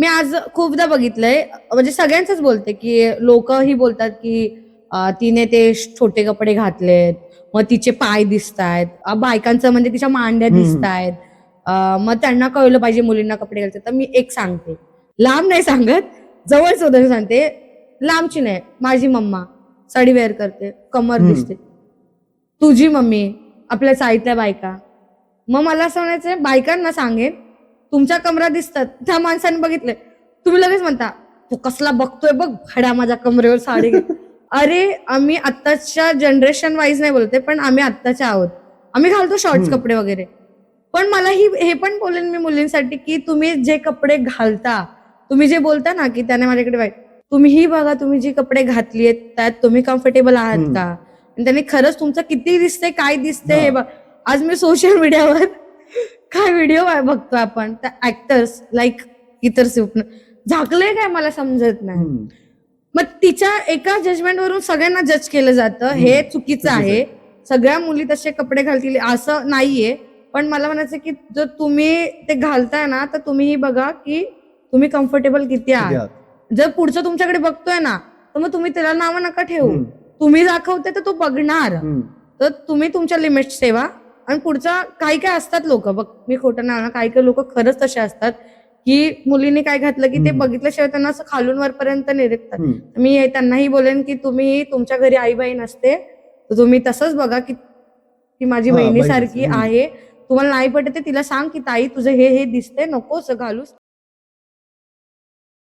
मी आज खूपदा बघितलंय म्हणजे सगळ्यांचंच बोलते की लोक ही बोलतात की अं, तिने ते छोटे कपडे घातलेत मग तिचे पाय दिसतायत अं, बायकांचं म्हणजे तिच्या मांड्या हम्म. दिसतायत अं, मग त्यांना कळलं पाहिजे मुलींना कपडे घालतात. तर मी एक सांगते. लांब नाही सांगत जवळच उदाहरण सांगते. लांबची नाही माझी मम्मा साडी वेअर करते कमर हम्म. दिसते. तुझी मम्मी आपल्या साईतल्या बायका. मग मला असं म्हणायचं बायकांना सांगेन तुमच्या कमरा दिसतात त्या माणसाने बघितले तुम्ही लगेच म्हणता तू कसला बघतोय बघ भाड्या माझ्या कमरेवर साडी घे." अरे आम्ही आत्ताच्या जनरेशन वाईज नाही बोलते पण आम्ही आत्ताच्या आहोत आम्ही घालतो शॉर्ट्स. कपडे वगैरे पण मला ही हे पण बोलेन मी मुलींसाठी की तुम्ही जे कपडे घालता तुम्ही जे बोलता ना की त्याने माझ्याकडे वाईट तुम्ही ही बघा तुम्ही जी कपडे घातली आहेत त्यात तुम्ही कम्फर्टेबल आहात. का आणि त्याने खरंच तुमचं किती दिसते काय दिसते हे हा. बघ आज मी सोशल मीडियावर काय व्हिडिओ बघतो आपण? त्या ऍक्टर्स लाईक इतर स्वप्न झाकलंय काय मला समजत नाही. मग तिच्या एका जजमेंट वरून सगळ्यांना जज केलं जातं. हे. चुकीचं आहे. सगळ्या मुली तसे कपडे घालतील असं नाहीये. पण मला म्हणायचं की जर तुम्ही ते घालताय ना तर तुम्हीही बघा की तुम्ही कम्फर्टेबल किती आहात? जर पुढचं तुमच्याकडे बघतोय ना तर मग तुम्ही त्याला नावं नका ठेवू. तुम्ही दाखवते तर तो बघणार. तर तुम्ही तुमच्या लिमिट ठेवा. आणि पुढचा काही काय असतात लोक बघ मी खोटं नाही म्हणणार, काही काही लोक खरंच तसे असतात की मुलीने काय घातलं की ते. बघितल्याशिवाय त्यांना असं खालून वरपर्यंत निरखतात हम्म. मी त्यांनाही बोलेन की तुम्ही तुमच्या घरी आई बहीण असते तर तुम्ही तसंच बघा की ती माझी बहिणीसारखी. आहे तुम्हाला नाही पटते तिला सांग की ताई तुझं हे हे दिसते नको असं घालूस